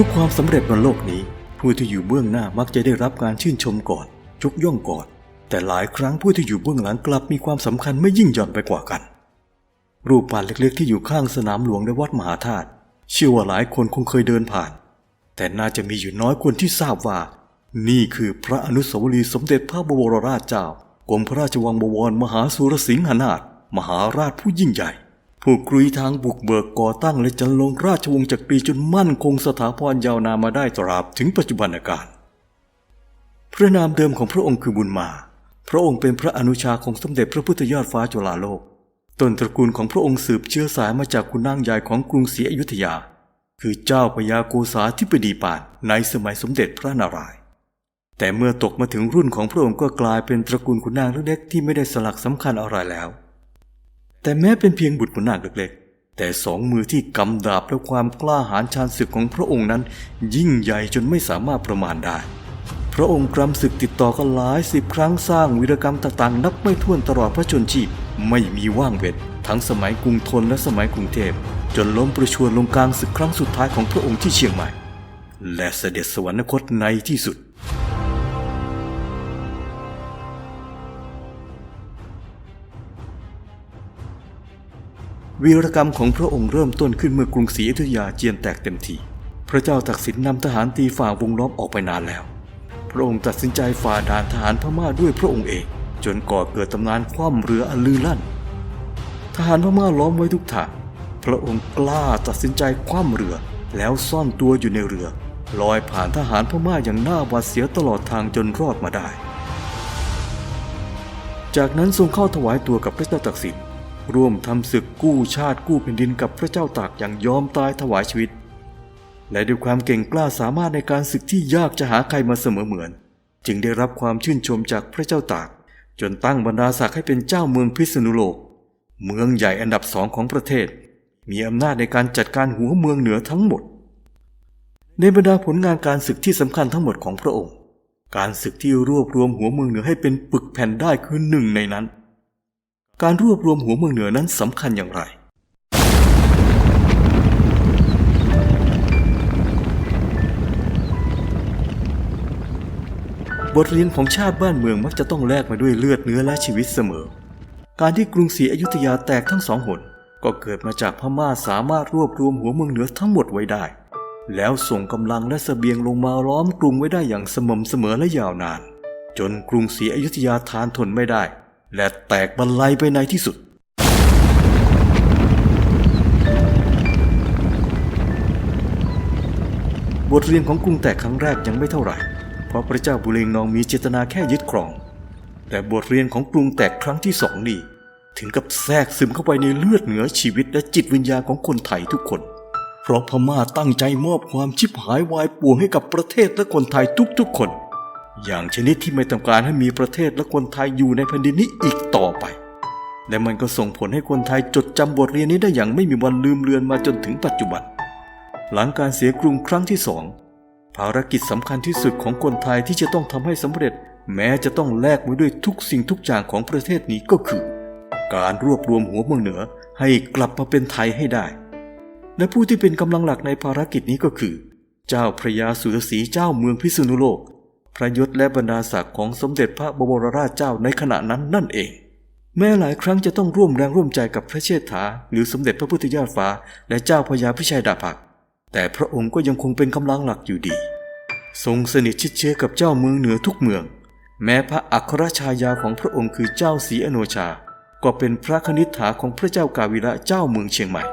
ทุกความสำเร็จบนโลกนี้ ผู้ที่อยู่เบื้องหน้ามักจะได้รับการชื่นชมก่อนยกย่องก่อน แต่หลายครั้งผู้ที่อยู่เบื้องหลังกลับมีความสำคัญไม่ยิ่งหย่อนไปกว่ากัน รูปปั้นเล็กๆ ที่อยู่ข้างสนามหลวงในวัดมหาธาตุเชื่อว่าหลายคนคงเคยเดินผ่าน แต่น่าจะมีอยู่น้อยคนที่ทราบว่า นี่คือพระอนุสาวรีย์สมเด็จพระบวรราชเจ้ากรมพระราชวังบวรมหาสุรสิงหนาถมหาราชผู้ยิ่งใหญ่ ผู้กรุยทางบุกเบิกก่อตั้งและจันลงราชวงศ์จักรีจนมั่นคงสถาพรยาวนานมาได้ตราบถึงปัจจุบันการพระนามเดิมของพระองค์คือบุญมา พระองค์เป็นพระอนุชาของสมเด็จพระพุทธยอดฟ้าจุฬาโลก ต้นตระกูลของพระองค์สืบเชื้อสายมาจากคุณนางใหญ่ของกรุงศรีอยุธยา คือเจ้าพญาโกษาธิบดีปานในสมัยสมเด็จพระนารายณ์ แต่เมื่อตกมาถึงรุ่นของพระองค์ก็กลายเป็นตระกูลขุนนางเล็กๆที่ไม่ได้สลักสำคัญอะไรแล้ว แต่แม้เป็นเพียงบุตรขุนนางเล็กๆ แต่สองมือที่กำดาบและความกล้าหาญชาญศึกของพระองค์นั้น ยิ่งใหญ่จนไม่สามารถประมาณได้ พระองค์กรำศึกติดต่อกันหลายสิบครั้งสร้างวีรกรรมต่างๆ นับไม่ถ้วนตลอดพระชนชีพไม่มีว่างเว้นทั้งสมัยกรุงธนและสมัยกรุงเทพ จนล้มประชวรลงกลางศึกครั้งสุดท้ายของพระองค์ที่เชียงใหม่ และเสด็จสวรรคตในที่สุด วีรกรรมของพระองค์เริ่มต้นขึ้นเมื่อกรุงศรีอยุธยาเจียนแตกเต็มทีพระเจ้าตักสินนำทหารตีฝ่าวงล้อมออกไปนานแล้ว พระองค์ตัดสินใจฝ่าด่านทหารพม่าด้วยพระองค์เอง จนก่อเกิดตำนานคว่ำเรืออันลือลั่น ทหารพม่าล้อมไว้ทุกทางพระองค์กล้าตัดสินใจคว่ำเรือ แล้วซ่อนตัวอยู่ในเรือ ลอยผ่านทหารพม่าอย่างน่าหวาดเสียวตลอดทางจนรอดมาได้ จากนั้นทรงเข้าถวายตัวกับพระเจ้าตักสิน ร่วมทำศึกกู้ชาติกู้แผ่นดินกับพระเจ้าตากอย่างยอมตายถวายชีวิต และด้วยความเก่งกล้าสามารถในการศึกที่ยากจะหาใครมาเสมอเหมือน จึงได้รับความชื่นชมจากพระเจ้าตาก จนตั้งบรรดาศักดิ์ให้เป็นเจ้าเมืองพิษณุโลก เมืองใหญ่อันดับสองของประเทศ มีอำนาจในการจัดการหัวเมืองเหนือทั้งหมด ในบรรดาผลงานการศึกที่สำคัญทั้งหมดของพระองค์ การศึกที่รวบรวมหัวเมืองเหนือให้เป็นปึกแผ่นได้คือหนึ่งในนั้น การรวบรวมหัวเมืองเหนือนั้นสำคัญอย่างไร บทเรียนของชาติบ้านเมืองมักจะต้องแลกมาด้วยเลือดเนื้อและชีวิตเสมอ การที่กรุงศรีอยุธยาแตกทั้งสองหนก็เกิดมาจากพม่าสามารถรวบรวมหัวเมืองเหนือทั้งหมดไว้ได้ แล้วส่งกำลังและเสบียงลงมาล้อมกรุงไว้ได้อย่างสม่ำเสมอและยาวนาน จนกรุงศรีอยุธยาทานทนไม่ได้ และแตกบรรลัยไปในที่สุด บทเรียนของกรุงแตกครั้งแรกยังไม่เท่าไหร่ เพราะพระเจ้าบุเรงนองมีเจตนาแค่ยึดครอง แต่บทเรียนของกรุงแตกครั้งที่สองนี่ ถึงกับแทรกซึมเข้าไปในเลือดเหนือชีวิตและจิตวิญญาณของคนไทยทุกคน เพราะพม่าตั้งใจมอบความชิบหายวายป่วงให้กับประเทศและคนไทยทุกๆคน อย่างชนิดที่ไม่ต้องการให้มีประเทศและคนไทยอยู่ในแผ่นดินนี้อีกต่อไป และมันก็ส่งผลให้คนไทยจดจำบทเรียนนี้ได้อย่างไม่มีวันลืมเลือนมาจนถึงปัจจุบัน หลังการเสียกรุงครั้งที่สองภารกิจสำคัญที่สุดของคนไทยที่จะต้องทำให้สำเร็จ แม้จะต้องแลกไว้ด้วยทุกสิ่งทุกอย่างของประเทศนี้ก็คือ การรวบรวมหัวเมืองเหนือให้กลับมาเป็นไทยให้ได้ และผู้ที่เป็นกำลังหลักในภารกิจนี้ก็คือ เจ้าพระยาสุรศรีเจ้าเมืองพิษณุโลก พระยศและบรรดาศักดิ์ของสมเด็จพระบวรราชเจ้าในขณะนั้นนั่นเอง แม้หลายครั้งจะต้องร่วมแรงร่วมใจกับพระเชษฐา หรือสมเด็จพระพุทธยอดฟ้า และเจ้าพระยาพิชัยดาภกแต่พระองค์ก็ยังคงเป็นกำลังหลักอยู่ดี ทรงสนิทชิดเชื้อกับเจ้าเมืองเหนือทุกเมือง แม้พระอัครชายาของพระองค์คือเจ้าศรีอโนชา ก็เป็นพระคณิษฐาของพระเจ้ากาวิระเจ้าเมืองเชียงใหม่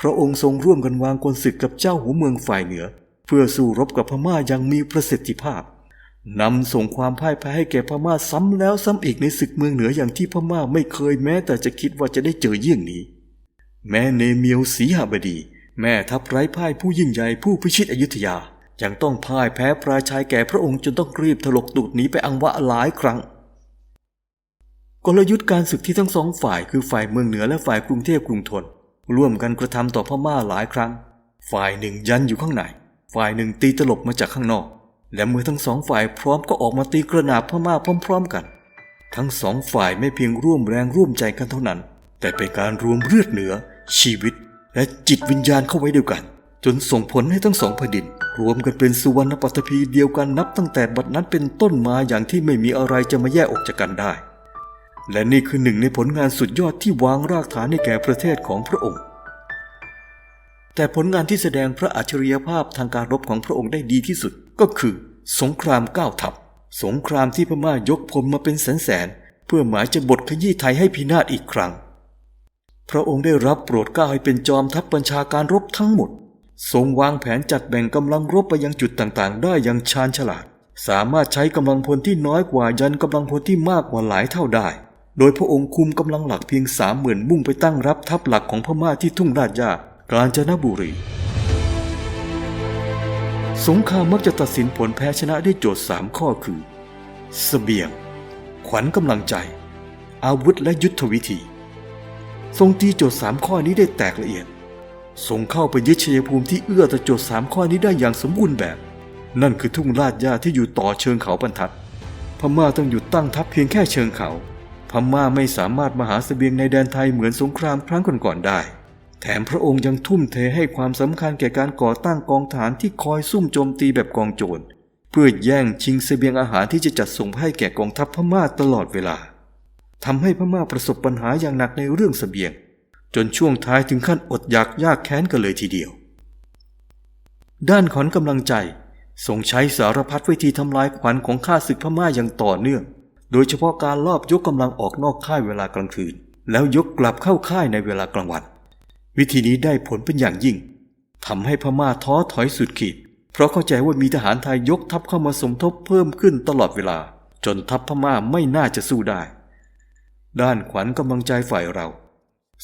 พระองค์ทรงร่วมกันวางกลศึกกับเจ้าหัวเมืองฝ่ายเหนือ เพื่อสู้รบกับพม่าอย่างมีประสิทธิภาพนำส่งความพ่ายแพ้ให้แก่พม่าซ้ำแล้วซ้ำอีกในศึกเมืองเหนืออย่างที่พม่าไม่เคยแม้แต่จะคิดว่าจะได้เจอเยี่ยงนี้ แม้เนเมียวศรีหบดี แม่ทัพไร้พ่ายผู้ยิ่งใหญ่ผู้พิชิตอยุธยายังต้องพ่ายแพ้ปราชัยแก่พระองค์จนต้องรีบถลกตูดหนีไปอังวะหลายครั้ง กลยุทธ์การศึกที่ทั้งสองฝ่ายคือฝ่ายเมืองเหนือและฝ่ายกรุงเทพกรุงธน ร่วมกันกระทำต่อพม่าหลายครั้ง ฝ่ายหนึ่งยันอยู่ข้างใน ฝ่ายหนึ่งตีตลบมาจากข้างนอก และเมื่อทั้งสองฝ่ายพร้อมก็ออกมาตีกระนาบพม่าพร้อม ๆกัน ทั้งสองฝ่ายไม่เพียงร่วมแรงร่วมใจกันเท่านั้น แต่เป็นการรวมเลือดเหนือ ชีวิต และจิตวิญญาณเข้าไว้เดียวกัน จนส่งผลให้ทั้งสองแผ่นดิน รวมกันเป็นสุวรรณปัตภีเดียวกันนับตั้งแต่บัดนั้นเป็นต้นมาอย่างที่ไม่มีอะไรจะมาแยกออกจากกันได้ และนี่คือหนึ่งในผลงานสุดยอดที่วางรากฐานให้แก่ประเทศของพระองค์ แต่ผลงานที่แสดงพระอัจฉริยภาพทางการรบของพระองค์ได้ดีที่สุดก็คือ สงครามเก้าทัพ สงครามที่พม่ายกพลมาเป็นแสนแสนๆเพื่อหมายจะบดขยี้ไทยให้พินาศอีกครั้ง พระองค์ได้รับโปรดเกล้าให้เป็นจอมทัพบัญชาการรบทั้งหมด ทรงวางแผนจัดแบ่งกำลังรบไปยังจุดต่างๆ ได้อย่างชาญฉลาด สามารถใช้กำลังพลที่น้อยกว่ายันกำลังพลที่มากกว่าหลายเท่าได้ โดยพระองค์คุมกำลังหลักเพียงสามหมื่นมุ่งไปตั้งรับทัพหลักของพม่าที่ทุ่งราชยากาญจนบุรี สงครามมักจะตัดสินผลแพ้ชนะด้วยโจทย์สามข้อคือเสบียง ขวัญกำลังใจ อาวุธและยุทธวิธี ทรงตีโจทย์สามข้อนี้ได้แตกละเอียดทรงเข้าไปยึดชัยภูมิที่เอื้อต่อโจทย์สามข้อนี้ได้อย่างสมบูรณ์แบบ นั่นคือทุ่งลาดหญ้าที่อยู่ต่อเชิงเขาบรรทัด พม่าต้องหยุดตั้งทัพเพียงแค่เชิงเขา ม่าไม่สามารถมาหาเสบียงในแดนไทยเหมือนสงครามครั้งก่อนๆได้ แถมพระองค์ยังทุ่มเทให้ความสำคัญแก่การก่อตั้งกองฐานที่คอยซุ่มโจมตีแบบกองโจรเพื่อแย่งชิงเสบียงอาหารที่จะจัดส่งให้แก่กองทัพพม่าตลอดเวลาทำให้พม่าประสบปัญหาอย่างหนักในเรื่องเสบียง จนช่วงท้ายถึงขั้นอดอยากยากแค้นกันเลยทีเดียว ด้านขอนกำลังใจทรงใช้สารพัดวิธีทำลายขวัญของข้าศึกพม่าอย่างต่อเนื่อง โดยเฉพาะการลอบยกกำลังออกนอกค่ายเวลากลางคืน แล้วยกกลับเข้าค่ายในเวลากลางวัน วิธีนี้ได้ผลเป็นอย่างยิ่งทำให้พม่าท้อถอยสุดขีด เพราะเข้าใจว่ามีทหารไทยยกทัพเข้ามาสมทบเพิ่มขึ้นตลอดเวลา จนทัพพม่าไม่น่าจะสู้ได้ ด้านขวัญกำลังใจฝ่ายเรา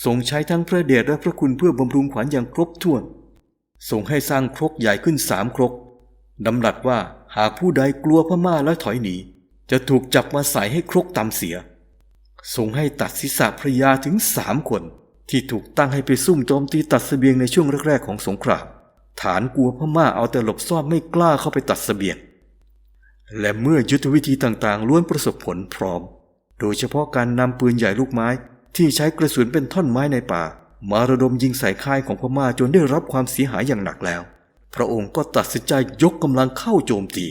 ทรงใช้ทั้งพระเดชและพระคุณเพื่อบำรุงขวัญอย่างครบถ้วนทรงให้สร้างครกใหญ่ขึ้นสามครกดำรัสว่าหากผู้ใดกลัวพม่าและถอยหนี จะถูกจับมาใส่ให้ครกตำเสียทรงให้ตัดศีรษะพระยาถึงสามคน ที่ถูกตั้งให้ไปซุ่มโจมตีตัดเสบียงในช่วงแรกๆของสงคราม ฐานกลัวพม่าเอาแต่หลบซ่อนไม่กล้าเข้าไปตัดเสบียง และเมื่อยุทธวิธีต่างๆ ล้วนประสบผลพร้อม โดยเฉพาะการนำปืนใหญ่ลูกไม้ ที่ใช้กระสุนเป็นท่อนไม้ในป่า มาระดมยิงใส่ค่ายของพม่าจนได้รับความเสียหายอย่างหนักแล้ว พระองค์ก็ตัดสินใจยกกำลังเข้าโจมตี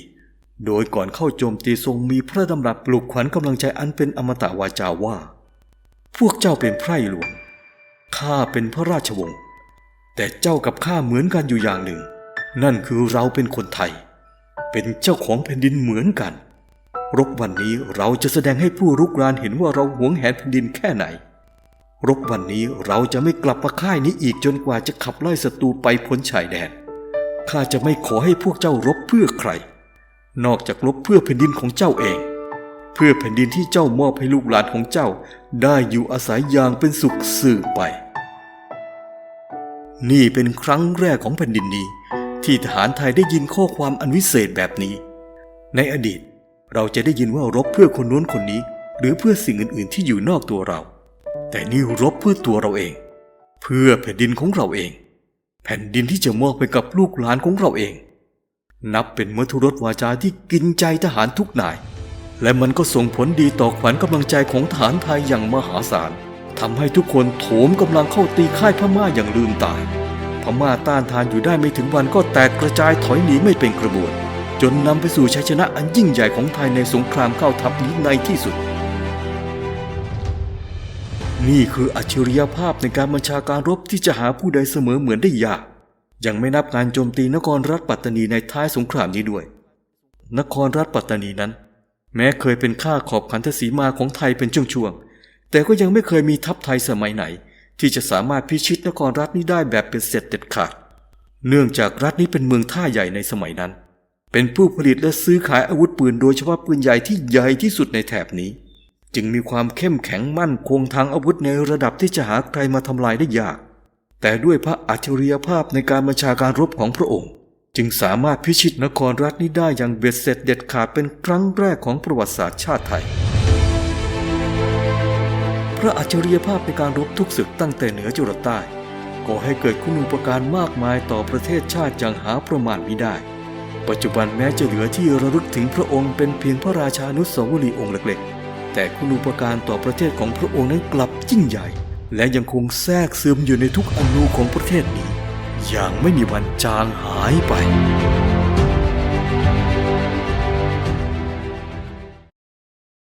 โดยก่อนเข้าโจมตีทรงมีพระดำรัสปลุกขวัญกำลังใจอันเป็นอมตะวาจาว่า พวกเจ้าเป็นไพร่หลวง ข้าเป็นพระราชวงศ์ แต่เจ้ากับข้าเหมือนกันอยู่อย่างหนึ่ง นั่นคือเราเป็นคนไทย เป็นเจ้าของแผ่นดินเหมือนกัน รบวันนี้เราจะแสดงให้ผู้รุกรานเห็นว่าเราหวงแหนแผ่นดินแค่ไหน รบวันนี้เราจะไม่กลับมาค่ายนี้อีกจนกว่าจะขับไล่ศัตรูไปพ้นชายแดน ข้าจะไม่ขอให้พวกเจ้ารบเพื่อใคร นอกจากรบเพื่อแผ่นดินของเจ้าเอง เพื่อแผ่นดินที่เจ้ามอบให้ลูกหลานของเจ้า ได้อยู่อาศัยอย่างเป็นสุขสืบไป นี่เป็นครั้งแรกของแผ่นดินนี้ ที่ทหารไทยได้ยินข้อความอันวิเศษแบบนี้ ในอดีตเราจะได้ยินว่ารบเพื่อคนน้นคนนี้ หรือเพื่อสิ่งอื่น ๆ ที่อยู่นอกตัวเรา แต่นี่รบเพื่อตัวเราเอง เพื่อแผ่นดินของเราเอง แผ่นดินที่จะมอบไปกับลูกหลานของเราเอง นับเป็นมัทุรสวาจาที่กินใจทหารทุกนาย และมันก็ส่งผลดีต่อขวัญกำลังใจของทหารไทยอย่างมหาศาลทำให้ทุกคนโถมกำลังเข้าตีค่ายพม่าอย่างลืมตาย พม่าต้านทานอยู่ได้ไม่ถึงวันก็แตกกระจายถอยหนีไม่เป็นกระบวน จนนำไปสู่ชัยชนะอันยิ่งใหญ่ของไทยในสงครามเข้าทัพนี้ในที่สุด นี่คืออัจฉริยภาพในการบัญชาการรบที่จะหาผู้ใดเสมอเหมือนได้ยาก ยังไม่นับการโจมตีนครรัฐปัตตานีในท้ายสงครามนี้ด้วย นครรัฐปัตตานีนั้น แม้เคยเป็นข้าขอบขันทศีมาของไทยเป็นช่วงๆแต่ก็ยังไม่เคยมีทัพไทยสมัยไหน ที่จะสามารถพิชิตนครรัฐนี้ได้แบบเป็นเสร็จเด็ดขาด เนื่องจากรัฐนี้เป็นเมืองท่าใหญ่ในสมัยนั้น เป็นผู้ผลิตและซื้อขายอาวุธปืนโดยเฉพาะปืนใหญ่ที่ใหญ่ที่สุดในแถบนี้ จึงมีความเข้มแข็งมั่นคงทางอาวุธในระดับที่จะหาใครมาทำลายได้ยาก แต่ด้วยพระอัจฉริยภาพในการบัญชาการรบของพระองค์ จึงสามารถพิชิตนครรัฐนี้ได้อย่างเบ็ดเสร็จเด็ดขาดเป็นครั้งแรกของประวัติศาสตร์ชาติไทย พระอัจฉริยภาพในการรบทุกศึกตั้งแต่เหนือจรดใต้ก่อให้เกิดคุณูปการมากมายต่อประเทศชาติอย่างหาประมาณมิได้ ปัจจุบันแม้จะเหลือที่ระลึกถึงพระองค์เป็นเพียงพระราชานุสาวรีย์องค์เล็กๆ แต่คุณูปการต่อประเทศของพระองค์นั้นกลับยิ่งใหญ่ และยังคงแทรกซึมอยู่ในทุกอนูของประเทศนี้ อย่างไม่มีวันจางหายไป